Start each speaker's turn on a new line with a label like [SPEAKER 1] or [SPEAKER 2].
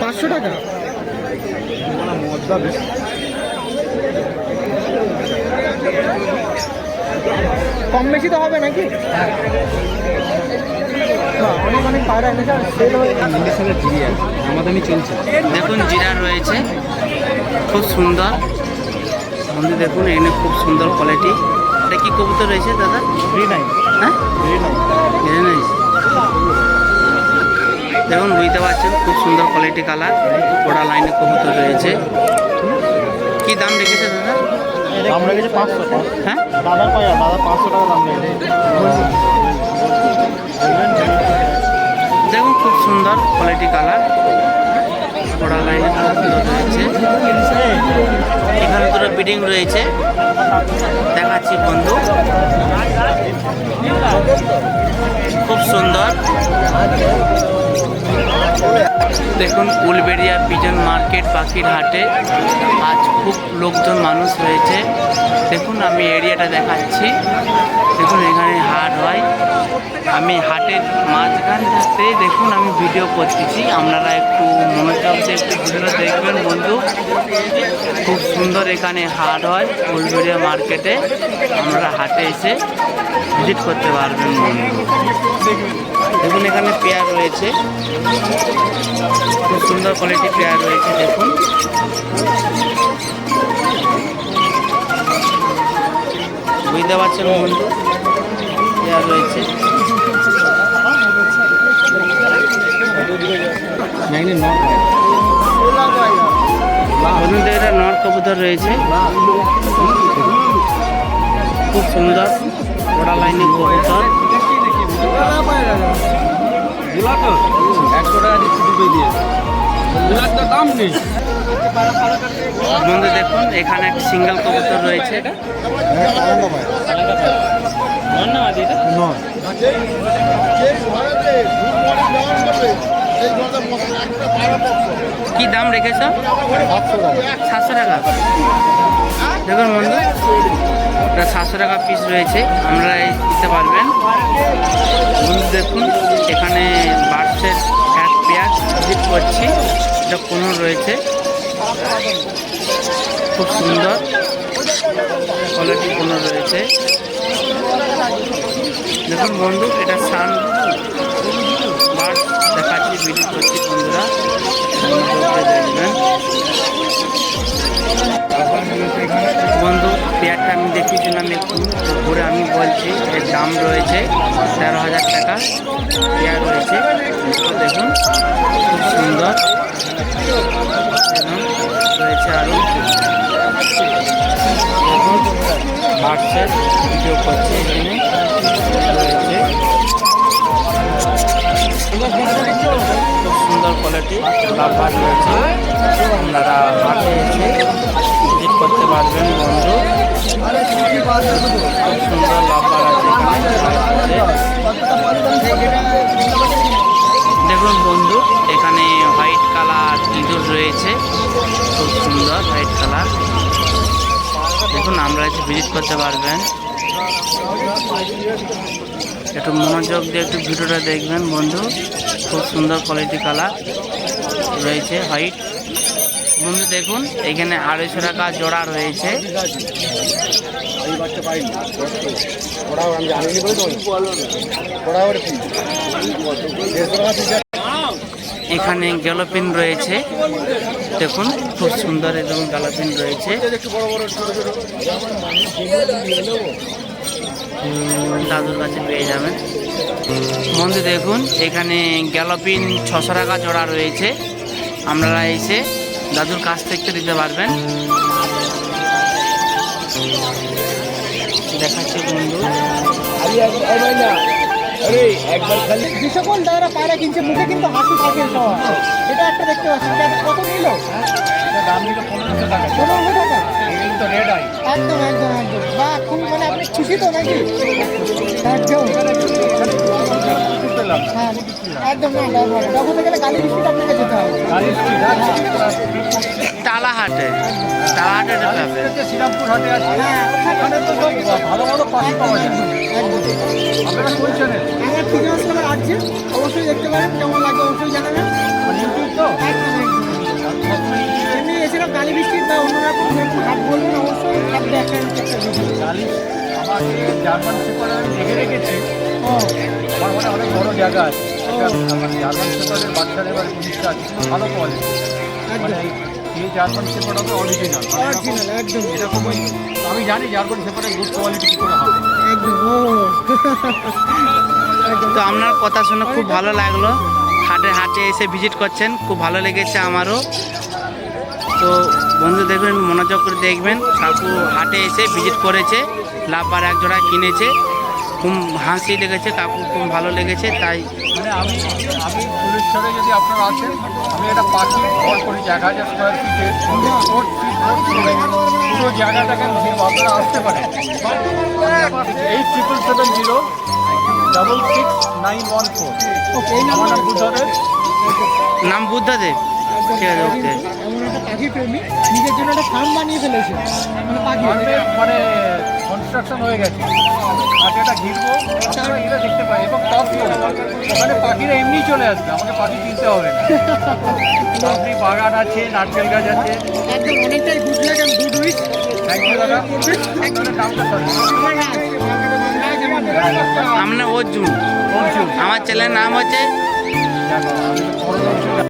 [SPEAKER 1] পাঁচশো টাকা।
[SPEAKER 2] কম বেশি তো হবে নাকি? অনেক অনেক পায়রা এনেছে আর সেল হয়ে
[SPEAKER 1] ইংলিশের জিরি আছে চলছে।
[SPEAKER 3] দেখুন জিরা রয়েছে খুব সুন্দর। বন্ধু দেখুন এখানে খুব সুন্দর কোয়ালিটি এটা কি কবুতর রয়েছে দাদা? হ্যাঁ? দেখুন বুঝতে পারছেন খুব সুন্দর কোয়ালিটি কালার ওড়া লাইনে কবুতর রয়েছে। কি দাম রেখেছে দাদা?
[SPEAKER 2] দাম রেখেছে পাঁচশো
[SPEAKER 3] হ্যাঁ?
[SPEAKER 2] দাদার দাদা পাঁচশো টাকা দাম
[SPEAKER 3] দেখুন খুব সুন্দর কোয়ালিটি কালার ওড়া লাইনে কবুতর রয়েছে। বিডিং রয়েছে। দেখাচ্ছি বন্ধু। খুব সুন্দর। দেখুন, উলবেড়িয়া পিজন মার্কেট পাখির হাটে আজ খুব লোকজন মানুষ রয়েছে। দেখুন, আমি এরিয়াটা দেখাচ্ছি। দেখুন, এখানে হাট হয়। আমি হাটের মাঝখান থাকতে দেখুন ভিডিও করতেছি। আপনারা একটু মনোযোগ দিয়ে একটু ভিডিওটা দেখবেন বন্ধু। খুব সুন্দর এখানে হাট হয় উলবেড়িয়া মার্কেটে। আপনারা হাটে এসে ভিজিট করতে পারবেন বন্ধু। দেখুন, এখানে পেয়ার রয়েছে। খুব সুন্দর কোয়ালিটি পেয়ার রয়েছে, দেখুন। বুঝতে পারছেন বন্ধু? পেয়ার রয়েছে।
[SPEAKER 1] নাইনে ন
[SPEAKER 3] বন্ধু এটা নর্থ কবুতর রয়েছে। খুব সুন্দর ওড়া লাইনে কবুতর। বন্ধু দেখুন এখানে একটা সিঙ্গেল কবুতর রয়েছে। কি দাম রেখেছ? সাতশো টাকা। দেখুন বন্ধু এটা সাতশো টাকা পিস রয়েছে আমরা দিতে পারবেন। বন্ধু, দেখুন, এখানে বার্ডসের এক পেয়ার ভিজিট করছি, এটা কোনো রয়েছে। খুব সুন্দর। কোয়ালিটি কোনো রয়েছে। দেখুন বন্ধু, এটা সান ভিডিও করছি বন্ধুরা। বন্ধু, পেয়ারটা আমি দেখিয়েছিলাম একটু। ঘুরে আমি বলছি এর দাম রয়েছে তেরো হাজার টাকা। পেয়ার রয়েছে। দেখুন, খুব সুন্দর। রয়েছে আরও দেখুন হোয়াটসঅ্যাপ ভিডিও করছে এখানে। কোয়ালিটি লাভবার রয়েছে আপনারা মাঠে এসে ভিজিট করতে পারবেন, বন্ধু। খুব সুন্দর লাভবার আছে এখানে দেখুন, বন্ধু, এখানে হোয়াইট কালার ইঁদুর রয়েছে। খুব সুন্দর হোয়াইট কালার। দেখুন, আমরা ভিজিট করতে পারবেন। একটু মনোযোগ দিয়ে একটু ভিডিওটা দেখবেন, বন্ধু। খুব সুন্দর কোয়ালিটি কালার রয়েছে হোয়াইট বন্ধু, দেখুন, এখানে আড়াইশো টাকা জোড়া রয়েছে। এখানে গ্যালোপিন রয়েছে। দেখুন, খুব সুন্দর এবং গ্যালোপিন রয়েছে। দাদুর কাছে পেয়ে যাবেন। বন্ধু, দেখুন, এখানে গ্যালোপিন ছশো টাকা জোড়া রয়েছে। আপনারা এসে দাদুর কাছ থেকে দিতে পারবেন। দেখাচ্ছি বন্ধু।
[SPEAKER 2] সকল দাদারা পায়রা কিনছে, মুখে কিন্তু হাসি থাকে এটা একটা দেখতে পাচ্ছি কত নিল?
[SPEAKER 1] দাম নিল পনেরোশো টাকা।
[SPEAKER 2] পনেরোশো টাকা?
[SPEAKER 1] এগুলো তো রেড আই
[SPEAKER 2] একদম একদম একদম। বা খুব মানে আপনি খুশি তো নাকি? একদম। হ্যাঁ একদম গেলে আপনাকে যেতে হবে।
[SPEAKER 3] তালাহাটে তালাহাটে যেতে
[SPEAKER 1] শ্রীরামপুর হাটে আছে
[SPEAKER 2] হ্যাঁ
[SPEAKER 1] ওখানে তো সব ভালো ভালো পাখি পাওয়া যায়।
[SPEAKER 2] একদম
[SPEAKER 1] আপনারা বলছেন
[SPEAKER 2] আমার ফিরে আছে অবশ্যই দেখতে পারেন কেমন লাগে অবশ্যই জানাবেন।
[SPEAKER 1] ইউটিউব তো? আমাকে জার্মান শেপার আমি দেখে রেখেছি।
[SPEAKER 2] ও
[SPEAKER 1] আমার মনে অনেক বড় জায়গা আছে। জার্মান শেপারের বাচ্চার এবার জিনিসটা আছে খুব ভালো কোয়ালিটি মানে এই জার্মান শেপার হবে অরিজিনাল
[SPEAKER 2] অরিজিনাল একদম।
[SPEAKER 1] এরকম আমি জানি জার্মান গুড কোয়ালিটি কী করে হবে।
[SPEAKER 2] একদম।
[SPEAKER 3] তো আপনার কথা শুনে খুব ভালো লাগল। হাটে হাটে এসে ভিজিট করছেন। খুব ভালো লেগেছে আমারও। তো বন্ধু দেখবেন মনোযোগ করে দেখবেন। কাকু হাটে এসে ভিজিট করেছে লাভবার এক জোড়া কিনেছে। খুব হাসি লেগেছে কাকু খুব ভালো লেগেছে তাই
[SPEAKER 1] মানে আমি আমি ফুলেশ্বরে যদি আপনারা আসেন আমি একটা পাখি ঘর করেছি এক হাজার স্কোয়ার ফিটে পুরো জায়গাটাকে আপনারা আসতে পারেন। Eight triple seven zero double six nine one four আমার নাম বুদ্ধদেব।
[SPEAKER 3] নাম বুদ্ধদেব।
[SPEAKER 2] এমন একটা পাখি প্রেমী নিজের জন্য একটা ফার্ম বানিয়ে ফেলেছে। মানে পাখি
[SPEAKER 1] মানে কনস্ট্রাকশন হয়ে গেছে। মাঠে একটা ঘিরবো এটা দেখতে পাই। এবং টপ ওখানে পাখিরা এমনি চলে আসবে আমাকে পাখি কিনতে হবে না। আপনি বাগান আছে নারকেল গাছ আছে।
[SPEAKER 2] একদম অনেকটাই গুড লাগ and good wish
[SPEAKER 1] thank you দাদা। একজনের নামটা সরি
[SPEAKER 2] আমার রাজ রাজ আমার নাম।
[SPEAKER 3] আপনার অর্জুন।
[SPEAKER 1] অর্জুন।
[SPEAKER 3] আমার ছেলের নাম হচ্ছে